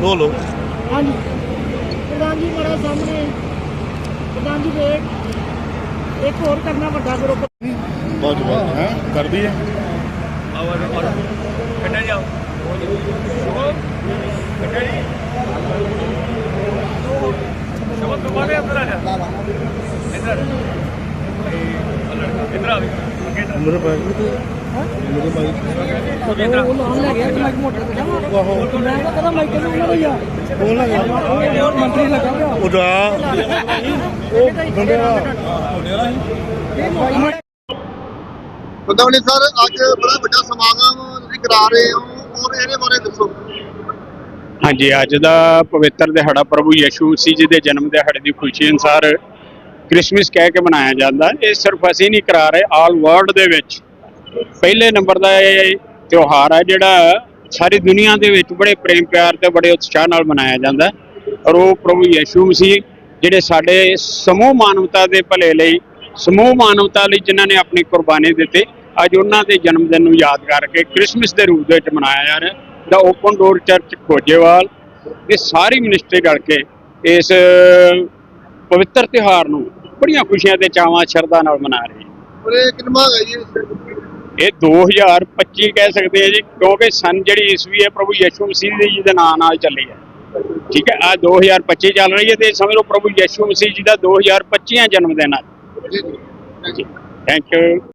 ਬੋਲੋ ਹਾਂਜੀ ਪ੍ਰਧਾਨ ਜੀ ਬੜਾ ਸਾਹਮਣੇ ਪ੍ਰਧਾਨ ਜੀ ਵੇਟ ਇੱਕ ਹੋਰ ਕਰਨਾ ਵੱਡਾ ਕਰੋ ਬਹੁਤ ਬਹੁਤ ਹੈ ਕਰਦੀ ਹੈ ਆਵਾਜ਼ ਆਵਾਜ਼ ਕੱਟਿਆ ਜਾਓ ਕੱਟਿਆ ਜੀ ਸ਼ਬਦ ਦੁਬਾਰੇ ਅੰਦਰ ਆ ਜਾ ਇੱਧਰ ਮੇਰੇ ਅੱਗੇ ਇੱਧਰ ਆ। ਉਹ ਲਾਉਣ ਲੱਗ ਗਿਆ ਤੇ ਮਾਈਕ ਮੋਟਾ ਤੇ ਆਹੋ ਮੈਂ ਮਾਈਕ ਤੇ ਉਹਨਾਂ ਦਾ ਹੀ ਆ ਬੋਲ ਨਾ ਯਾਰ। ਹੋਰ ਮੰਤਰੀ ਲੱਗਾ ਪਿਆ। ਉਡਾ ਉਹ ਬੰਦਿਆ ਬੰਦਾਵਲੀ ਸਰ ਅੱਜ ਬੜਾ ਵੱਡਾ ਸਮਾਗਮ ਤੁਸੀਂ ਕਰਾ ਰਹੇ ਹੋ। ਔਰ ਇਹਦੇ ਬਾਰੇ ਦੱਸੋ। ਹਾਂਜੀ ਅੱਜ ਦਾ ਪਵਿੱਤਰ ਦਿਹਾੜਾ ਪ੍ਰਭੂ ਯਿਸੂ ਮਸੀਹ ਜੀ ਦੇ ਜਨਮ ਦਿਹਾੜੇ ਦੀ ਖੁਸ਼ੀ ਅਨੁਸਾਰ ਕ੍ਰਿਸਮਸ ਕਹਿ ਕੇ ਮਨਾਇਆ ਜਾਂਦਾ। ਇਹ ਸਿਰਫ ਅਸੀਂ ਨਹੀਂ ਕਰਾ ਰਹੇ, ਆਲ ਵਰਲਡ ਦੇ ਵਿੱਚ। ਪਹਿਲੇ ਨੰਬਰ ਦਾ ਇਹ ਤਿਉਹਾਰ ਹੈ ਜਿਹੜਾ ਸਾਰੀ ਦੁਨੀਆ ਦੇ ਵਿੱਚ ਬੜੇ ਪ੍ਰੇਮ ਪਿਆਰ ਤੇ ਬੜੇ ਉਤਸ਼ਾਹ ਨਾਲ ਮਨਾਇਆ ਜਾਂਦਾ। ਔਰ ਉਹ ਪ੍ਰਭੂ ਯਿਸੂ ਮਸੀਹ, ਜਿਹੜੇ ਸਾਡੇ ਸਮੂਹ ਮਾਨਵਤਾ ਦੇ ਭਲੇ ਲਈ, ਸਮੂਹ ਮਾਨਵਤਾ ਲਈ ਜਿਨ੍ਹਾਂ ਨੇ ਆਪਣੀ ਕੁਰਬਾਨੀ ਦਿੱਤੀ, ਅੱਜ ਉਹਨਾਂ ਦੇ ਜਨਮ ਦਿਨ ਨੂੰ ਯਾਦ ਕਰਕੇ ਕ੍ਰਿਸਮਸ ਦੇ ਰੂਪ ਦੇ ਵਿੱਚ ਮਨਾਇਆ ਜਾ ਰਿਹਾ। ਦਾ ਓਪਨ ਡੋਰ ਚਰਚ, ਖੋਜੇਵਾਲ, ਇਹ ਸਾਰੀ ਮਿਨਿਸਟਰੀ ਰਲ ਕੇ ਇਸ ਪਵਿੱਤਰ ਤਿਉਹਾਰ ਨੂੰ ਬੜੀਆਂ ਖੁਸ਼ੀਆਂ ਤੇ ਚਾਵਾਂ ਸ਼ਰਧਾ ਨਾਲ ਮਨਾ ਰਹੀ ਹੈ ਇਹ ਕਿੰਨਾ ਹੈਗਾ ਜੀ ਇਹ 2025 ਕਹਿ ਸਕਦੇ ਆ ਜੀ ਕਿਉਂਕਿ ਸਨ ਜਿਹੜੀ ਈਸਵੀ ਹੈ ਪ੍ਰਭੂ ਯਿਸੂ ਮਸੀਹ ਜੀ ਦੇ ਨਾਂ ਨਾਲ ਚੱਲੀ ਹੈ। ਠੀਕ ਹੈ ਆ 2025 ਚੱਲ ਰਹੀ ਹੈ ਤੇ ਸਮਝ ਲਓ ਪ੍ਰਭੂ ਯਿਸੂ ਮਸੀਹ ਜੀ ਦਾ 2025 ਜਨਮ ਦਿਨ ਹੈ ਥੈਂਕ ਯੂ